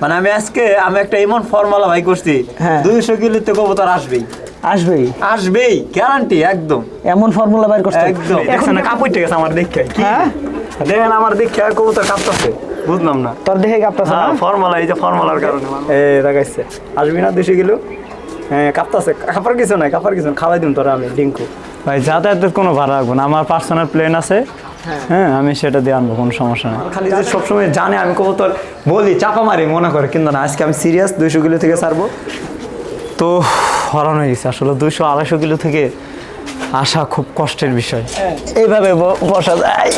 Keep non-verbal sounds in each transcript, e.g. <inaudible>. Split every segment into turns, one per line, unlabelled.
মানে আমি আজকে আমি একটা এমন ফর্মালা ভাই করছি
হ্যাঁ।
দুইশো কিলোতে কবুতর আসবেই।
আসবেই?
আসবেই গ্যারান্টি একদম।
এমন ফর্মুলা বাইর করছে?
একদম।
এখন
কাপড় ঠিক আছে আমার দেখে কি?
হ্যাঁ?
দেখেন আমার দেখে কবুতর কাঁপতেছে। বুঝলাম না।
তোর দেখে কাঁপতাছে
হ্যাঁ
না
ফর্মালা এই যে ফর্মালার কারণে এ দেখাইছে আসবি না দুশো কিলো? হ্যাঁ কাঁপতাছে। কাপার কিছু নাই কাপার কিছু খাওয়াই দিন তোরা আমি ডিঙ্কু।
ভাই যাতায়াতের কোনো ভাড়া লাগবে না। আমার পার্সোনাল প্লেন আছে। হ্যাঁ। আমি সেটা দিয়ে আনব কোনো সমস্যা নেই।
খালি যে সবসময় জানে আমি কবুতর বলি চাপা মারি মনে করে কিন্তু না আজকে আমি সিরিয়াস দুইশো কিলো থেকে ছাড়বো।
তো হরান হয়ে গেছে আসলে দুইশো আড়াইশো কিলো থেকে আসা খুব কষ্টের বিষয়।
এইভাবে ব- বসা যায়।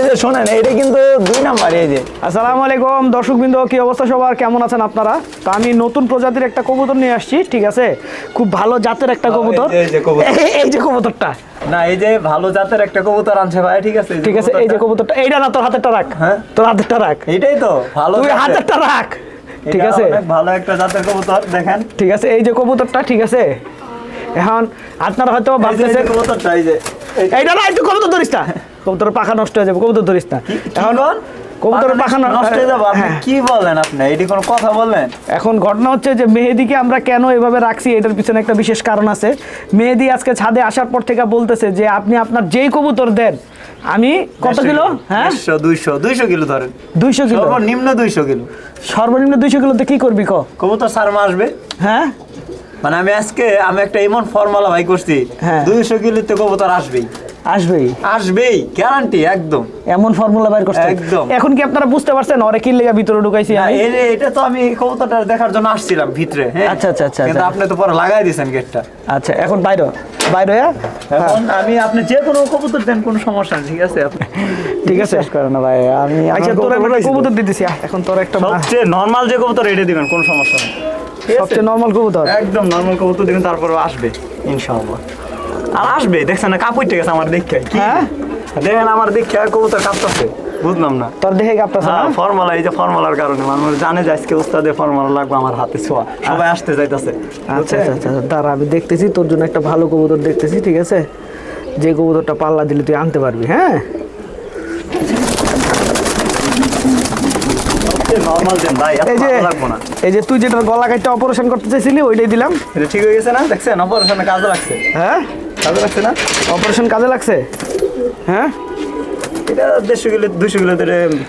এই- এই- এই যে শোনেন এটা কিন্তু দুই নাম্বার এই যে।
আসসালামু আলাইকুম দর্শকবৃন্দ কি অবস্থা সবার? কেমন আছেন আপনারা? তো আমি নতুন প্রজাতির একটা কবুতর নিয়ে আসছি ঠিক আছে? খুব ভালো জাতের একটা কবুতর।
এই যে কবুতর।
এই- এই যে কবুতরটা।
না এই যে ভালো জাতের একটা কবুতর আনছে ভাই ঠিক আছে?
ঠিক আছে এই যে কবুতরটা। এইটা না তোর হাতেরটা রাখ।
হ্যাঁ।
তোর হাতেরটা রাখ।
এটাই তো ভালো
তুই। হাতেরটা রাখ। ঠিক আছে?
ভালো একটা জাতের কবুতর দেখেন।
ঠিক আছে এই যে কবুতরটা ঠিক আছে? এখন আপনারা হয়তো
এই এই
ভাবতেছেন
কবুতরটা এই যে এই-
এইটা না একটু কবুতর ধরিস কবুতরের পাখা নষ্ট হয়ে যাবে কবুতর ধরিস না।
এখন
কবুতরের পাখা
নষ্ট হয়ে যাব আপনি
হ্যাঁ।
কি বলেন আপনি? এটি কোনো কথা বললেন
এখন ঘটনা হচ্ছে যে মেহেদিকে আমরা কেন এভাবে রাখছি এটার পিছনে একটা বিশেষ কারণ আছে। মেহেদি আজকে ছাদে আসার পর থেকে বলতেছে যে আপনি আপনার যেই কবুতর দেন আমি কত কিলো? হ্যাঁ?
দুইশো দুইশো কিলো ধরেন।
দুইশো কিলো।
সর্বনিম্ন দুইশো কিলো।
সর্বনিম্ন দুইশো কিলোতে কি করবি ক?
কবুতর সারমা আসবে
হ্যাঁ?
মানে আমি আজকে আমি একটা এমন ফর্মালা ভাই করছি
হ্যাঁ।
দুইশো কিলোতে কবুতর আসবেই।
আসবেই।
আসবেই গ্যারান্টি একদম।
এমন ফর্মুলা বাইর করছে।
একদম।
এখন কি আপনারা বুঝতে পারছেন? ওরে কি লেগে ভিতরে ঢুকাইছি
এটা তো আমি কবুতরটা দেখার জন্য আসছিলাম ভিতরে হ্যাঁ।
আচ্ছা, আচ্ছা, আচ্ছা,
কিন্তু
আচ্ছা।
আপনি তো পরে লাগাই দিয়েছেন গেটটা
আচ্ছা এখন বাইরে বাইরে হ্যাঁ?
এখন আমি আপনি যে কোনো কবুতর দেন কোনো সমস্যা নেই ঠিক আছে? আপনি <laughs>
ঠিক আছে।
শেষ করে না ভাই আমি
আচ্ছা তোর একটা কবুতর দিতেছি এখন তোর একটা
সবচেয়ে নর্মাল যে কবুতর এটা দিবেন কোনো সমস্যা নেই?
সবচেয়ে নর্মাল কবুতর?
একদম নর্মাল কবুতর দিবেন তারপরে আসবে ইনশাআল্লাহ। আর আসবে দেখছেন না কাপড় ঠিক আছে আমার দেখে।
হ্যাঁ?
দেখেন আমার দেখে কবুতর কাঁপতেছে। বুঝলাম না।
তোর দেখে কাঁপতাছে
হ্যাঁ
না
ফর্মালা এই যে ফর্মালার কারণে। মানুষ জানে যে আজকে উস্তাদে ফর্মালা লাগবে আমার হাতে ছোঁয়া। সবাই আসতে যাইতেছে।
আচ্ছা আচ্ছা আচ্ছা। দাঁড়া আমি দেখতেছি তোর জন্য একটা ভালো কবুতর দেখতেছি ঠিক আছে? যে কবুতরটা পাল্লা দিলে তুই আনতে পারবি হ্যাঁ? এই যে তুই যেটা গলা কাটটা অপারেশন করতে চাইছিলি ওইটাই দিলাম।
ঠিক হয়ে গেছে না? দেখছেন অপারেশনে কাজে লাগছে।
হ্যাঁ?
কাজে লাগছে না?
অপারেশন কাজে লাগছে? হ্যাঁ?
এটা দেড়শো কিলো দুশো কিলো তো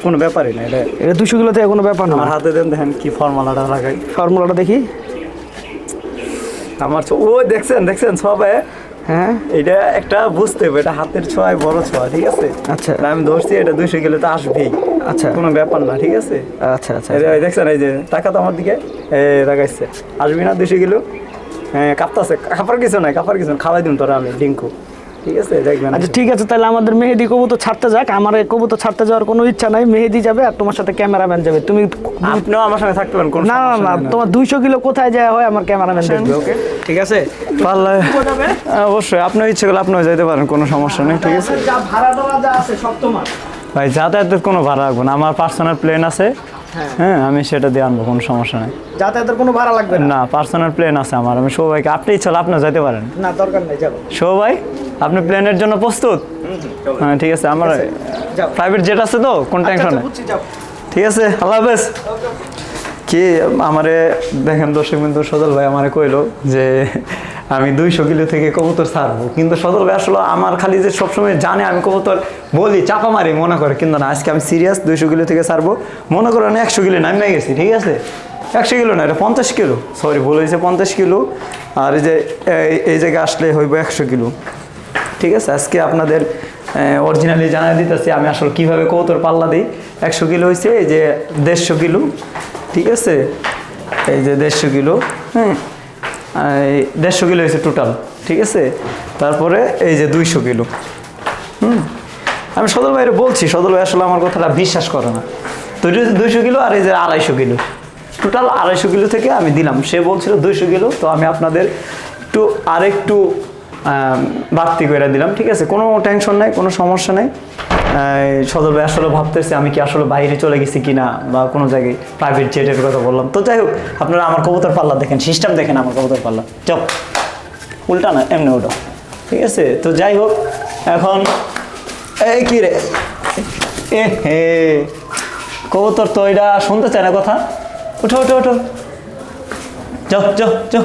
কোনো ব্যাপারই না এটা।
এটা দুশো কিলো থেকে কোনো ব্যাপার না।
আমার হাতে দেন দেখেন কি ফর্মালাটা লাগাই।
ফর্মুলাটা দেখি।
আমার ওই দেখছেন দেখছেন সবাই
হ্যাঁ?
এটা একটা বুঝতে হবে এটা হাতের ছোঁয়ায় বড় ছোঁয়া ঠিক আছে?
আচ্ছা।
আমি ধরছি এটা দুইশো কিলো তো আসবেই।
আচ্ছা।
কোনো ব্যাপার না ঠিক আছে?
আচ্ছা আচ্ছা
দেখছেন এই যে টাকা তো আমার দিকে। এ দেখাইছে আসবি না দুশো কিলো? হ্যাঁ কাঁপতাছে কাপার কিছু নাই কাপার কিছু খাওয়াই দিন তোরা আমি ডিঙ্কু। ঠিক আছে দেখবেন
আচ্ছা ঠিক আছে তাহলে আমাদের মেহেদি কবুতর ছাড়তে যাক। আমার কবুতর ছাড়তে যাওয়ার কোনো ইচ্ছা নাই। মেহেদি যাবে আর তোমার সাথে ক্যামেরাম্যান যাবে। তুমি
আপনিও আমার সঙ্গে থাকতে পারেন
না না না তোমার দুইশো কিলো কোথায় যায় হয় আমার ক্যামেরাম্যান দেখবে ওকে। ঠিক আছে।
পারলে অবশ্যই আপনার ইচ্ছে করলে আপনিও যেতে পারেন কোনো সমস্যা নেই ঠিক আছে।
যা ভাড়া দেওয়া যা আছে সব তোমার।
ভাই যাতায়াতের কোনো ভাড়া লাগবে না। আমার পার্সোনাল প্লেন আছে। হ্যাঁ। আমি সেটা দিয়ে আনব কোনো সমস্যা নেই।
যাতায়াতের কোনো ভাড়া লাগবে না?
পার্সোনাল প্লেন আছে আমার আমি সবাইকে আপনি ইচ্ছা হলে আপনিও যেতে পারেন।
না দরকার নেই যাব।
সবাই আপনি প্লেনের জন্য প্রস্তুত? হ্যাঁ ঠিক আছে আমার প্রাইভেট জেট আছে তো কোন টেনশন নেই। ঠিক আছে আল্লাহ হাফেজ। কি আমারে দেখেন দর্শক বিন্দু সদল ভাই আমারে কইলো যে আমি দুইশো কিলো থেকে কবুতর ছাড়বো। কিন্তু সদল ভাই আসলে আমার খালি যে সবসময় জানে, আমি কবুতর বলি, চাপা মারি মনে করে। কিন্তু না, আজকে আমি সিরিয়াস দুইশো কিলো থেকে ছাড়বো। মনে করেন একশো কিলো নামিয়ে গেছি, ঠিক আছে? একশো কিলো না, এটা পঞ্চাশ কিলো। সরি ভুল হয়েছে, পঞ্চাশ কিলো। আর এই যে, এই- জায়গায় আসলে হইব একশো কিলো। ঠিক আছে? আজকে আপনাদের অরিজিনালি জানাই দিতেছি, আমি আসলে কীভাবে কৌতর পাল্লা দিই। একশো কিলো হয়েছে এই যে দেড়শো কিলো। ঠিক আছে? এই যে দেড়শো কিলো হ্যাঁ? দেড়শো কিলো হয়েছে টোটাল ঠিক আছে? তারপরে এই যে দুইশো কিলো। হুম? আমি সদল ভাইরে বলছি সদল ভাই আসলে আমার কথাটা বিশ্বাস করে না। তো দুইশো কিলো আর এই যে আড়াইশো কিলো। টোটাল আড়াইশো কিলো থেকে আমি দিলাম। সে বলছিল দুইশো কিলো, তো আমি আপনাদের একটু আরেকটু বাড়তি করে দিলাম, ঠিক আছে? কোনো টেনশন নাই, কোনো সমস্যা নেই। সদর ভাই আসলে ভাবতেছি আমি কি আসলে বাইরে চলে গেছি কিনা বা কোনো জায়গায় প্রাইভেট জেটের কথা বললাম। তো যাই হোক, আপনারা আমার কবুতর পাল্লা দেখেন সিস্টেম দেখেন আমার কবুতর পাল্লা। চপ উল্টা না, এমনি ওটা ঠিক আছে? তো যাই হোক, এখন এই কি রে? এ হে, কবুতর তো এটা শুনতে চায় না কথা। ওঠো ওঠো ওঠো যাও যাও যাও।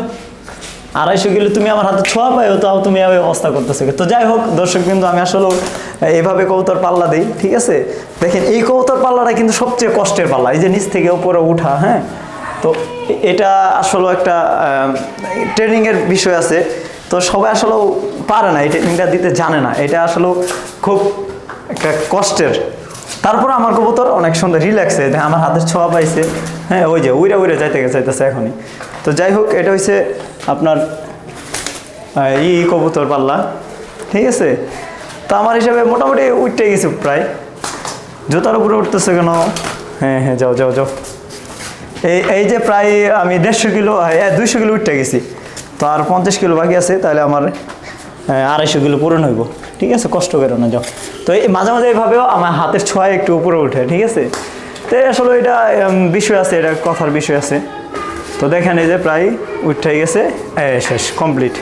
আড়াইশো কিলো তুমি আমার হাতে ছোঁয়া পাই তাও তুমি এই অবস্থা করতেছো তো যাই হোক দর্শক কিন্তু আমি আসলে এইভাবে কবুতর পাল্লা দিই, ঠিক আছে? দেখেন, এই কবুতর পাল্লাটা কিন্তু সবচেয়ে কষ্টের পাল্লা, এই যে নিচ থেকে উপরে উঠা হ্যাঁ? তো এটা আসলে একটা ট্রেনিংয়ের বিষয় আছে। তো সবাই আসলেও পারে না, এই ট্রেনিংটা দিতে জানে না। এটা আসলেও খুব একটা কষ্টের। তারপর আমার কবুতর অনেক সুন্দর, রিল্যাক্সে আমার হাতের ছোঁয়া পাইছে হ্যাঁ ওই যে, উইরে উইরে যাইতে গেছে, যাইতেছে এখনই। তো যাই হোক, এটা হচ্ছে আপনার ই কবুতর পাল্লা, ঠিক আছে? তো আমার হিসাবে মোটামুটি উঠতে গেছে প্রায়। জুতার উপরে উঠতেছে কেন? হ্যাঁ হ্যাঁ যাও যাও যাও। এই এই যে প্রায় আমি দেড়শো কিলো দুইশো কিলো উঠতে গেছি। তো আর পঞ্চাশ কিলো বাকি আছে, তাহলে আমার আড়াইশো কিলো পূরণ হইব। ঠিক আছে? কষ্ট করো না, যাও। তো এই মাঝে মাঝে এইভাবেও আমার হাতের ছোঁয়া একটু উপরে উঠে, ঠিক আছে? তো আসলে এটা বিষয় আছে, এটা কথার বিষয় আছে। তো দেখেন এই যে প্রায় উঠে গেছে। শেষ কমপ্লিট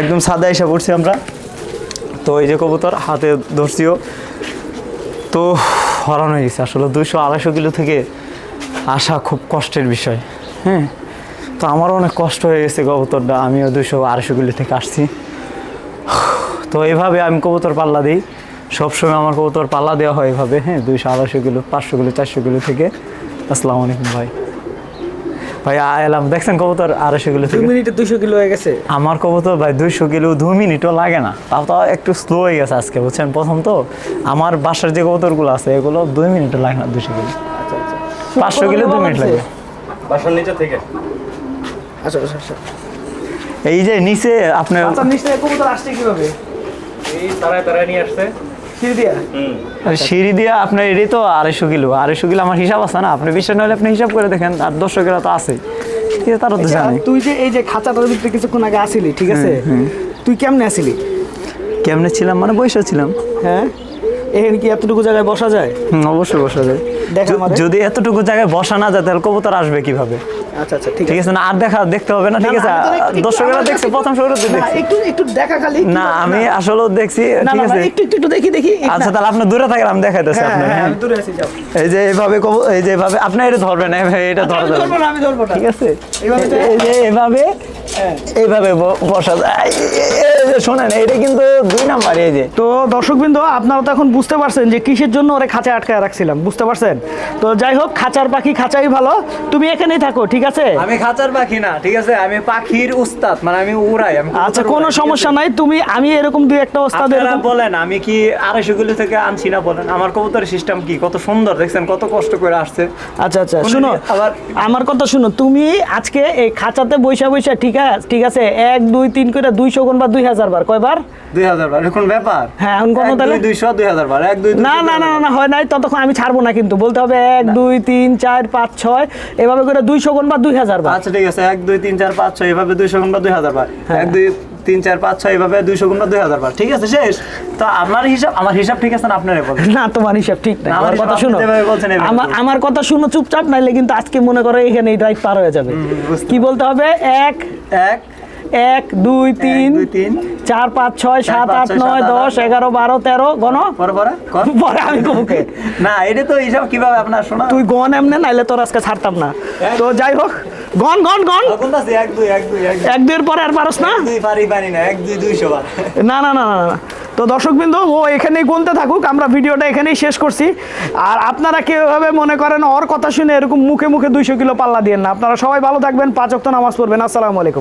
একদম সাদা হিসাব উঠছি আমরা। তো এই যে কবুতর, হাতে ধরছিও। তো হরান হয়ে গেছে। আসলে দুশো আড়াইশো কিলো থেকে আসা খুব কষ্টের বিষয়। হ্যাঁ? তো আমারও অনেক কষ্ট হয়ে গেছে কবুতরটা। আমিও দুশো আড়াইশো কিলো থেকে আসছি। তো এইভাবে আমি কবুতর পাল্লা দিই। সবসময় আমার কবুতর পাল্লা দেওয়া হয় এভাবে। হ্যাঁ? দুইশো আড়াইশো কিলো, পাঁচশো কিলো, চারশো কিলো থেকে। আসসালামু আলাইকুম ভাই। ভাই এলাম। দেখছেন কবুতর? আড়াইশো কিলো
দুই মিনিটে দুইশো কিলো হয়ে গেছে।
আমার কবুতর ভাই দুইশো কিলো দু মিনিটও লাগে না। তাও তো একটু স্লো হয়ে গেছে আজকে বুঝছেন? প্রথম তো আমার বাসার যে কবুতরগুলো আছে এগুলো দুই মিনিটও লাগে না দুশো কিলো।
আচ্ছা আচ্ছা।
পাঁচশো কিলো দু মিনিট লাগে।
বাসার নিচে থেকে।
আচ্ছা আচ্ছা আচ্ছা।
এই যে নিচে আপনার
নিচে কবুতর আসছে কীভাবে?
এই তারায় তারায় নিয়ে আসছে।
সিঁড়ি দিয়া?
হুম।
সিঁড়ি দিয়ে আপনার এটাই তো আড়াইশো কিলো। আড়াইশো কিলো আমার হিসাব আছে না? আপনি বিশ্বাস না হলে আপনি হিসাব করে দেখেন আর দর্শকেরা তো আছে। ঠিক আছে তারা তো জানে।
তুই যে এই যে খাঁচাটার ভিতরে কিছুক্ষণ আগে আসিলি ঠিক আছে? তুই কেমনে আসিলি?
কেমনে ছিলাম? মানে বসে ছিলাম।
হ্যাঁ? এখানে কি এতটুকু জায়গায় বসা যায়?
অবশ্যই বসা যায়।
দেখ
যদি এতটুকু জায়গায় বসা না যায় তাহলে কবুতর আসবে কীভাবে?
আচ্ছা আচ্ছা ঠিক আছে।
না আর দেখা দেখতে হবে না ঠিক আছে?
একটু- একটু
দর্শকেরা দেখছে প্রথম শুরুতে দেখছে।
একটু একটু দেখা খালি
না আমি আসলেও দেখছি ঠিক
না না,
আছে।
একটু একটু একটু দেখি দেখি
আচ্ছা তাহলে আপনি দূরে থাকেন আমি দেখাইতেছি
হ্যাঁ, হ্যাঁ, দূরে আছি যাও।
এই যে এইভাবে কব- এই যে এইভাবে আপনি এটা ধরবেন এটা ধরবেন
আমি ধরবো
ঠিক আছে?
এইভাবে
এই- যে এইভাবে। এইভাবে বসা যায়। শোনেন এটা কিন্তু দুই নাম্বার এই যে।
তো দর্শকবৃন্দ আপনারা তো এখন বুঝতে পারছেন যে কিসের জন্য ওরে খাঁচায় আটকায় রাখছিলাম বুঝতে পারছেন? তো যাই হোক খাঁচার পাখি খাঁচাই ভালো। তুমি এখানেই থাকো ঠিক আছে?
আমি খাঁচার পাখি না ঠিক আছে? আমি পাখির উস্তাদ মানে আমি উড়াই
আচ্ছা কোনো সমস্যা নাই তুমি আমি এরকম দুই একটা ওস্তাদ এরকম
বলেন আমি কি আড়াইশো কিলো থেকে আনছি না বলেন? আমার কবুতরের সিস্টেম কি? কত সুন্দর দেখছেন? কত কষ্ট করে আসছে।
আচ্ছা আচ্ছা শুনো
আবার-
আমার কথা শুনো তুমি আজকে এই খাঁচাতে বৈশা বৈশা ঠিক আছে ঠিক আছে এক দুই তিন করে দুইশো গুণ বা দুই হাজার বার কয়বার?
দুই হাজার বার এখন ব্যাপার।
হ্যাঁ, এখন কোনো তাহলে?
দুইশো দুই হাজার বার এক দুই
না না না না হয় নাই ততক্ষণ আমি ছাড়বো না কিন্তু বলতে হবে এক দুই তিন চার পাঁচ ছয় এভাবে করে দুইশো গুণ বা দুই হাজার বার।
আচ্ছা ঠিক আছে এক দুই তিন চার পাঁচ ছয় এভাবে দুইশো গুণ বা দুই হাজার বার।
হ্যাঁ।
এক দুই তিন চার পাঁচ ছয় এভাবে দুইশো গুণ দুই হাজার বার ঠিক আছে শেষ। তো আমার হিসাব আমার হিসাব ঠিক আছে না আপনার
না তোমার হিসাব ঠিক না আমার কথা শুনো।
বলছেন
আমার আমার কথা শুনো চুপচাপ নাইলে কিন্তু আজকে মনে করো এখানে এই ড্রাইভ পার হয়ে যাবে। কি বলতে হবে? এক
এক
এক দুই তিন
তিন,
চার পাঁচ ছয় সাত আট নয় দশ এগারো বারো তেরো গণ।
পরে <laughs>
আমি কমকে <laughs>
না এটা তো হিসাব কীভাবে আপনার শোনা?
তুই গন এমনে নাইলে তোর আজকে ছাড়তাম না। তো যাই হোক গন গন গন
এক দুই এক দুই এক।
দুইয়ের পরে আর পারস না?
দুই পারি পারি না। এক দুই দুইশো <laughs>
না না না না তো দর্শকবৃন্দ ও এখানেই গুনতে থাকুক আমরা ভিডিওটা এখানেই শেষ করছি। আর আপনারা কেউ এভাবে মনে করেন ওর কথা শুনে এরকম মুখে মুখে দুইশো কিলো পাল্লা দিয়েন না। আপনারা সবাই ভালো থাকবেন পাঁচ অক্ত নামাজ পড়বেন। আসসালামু আলাইকুম।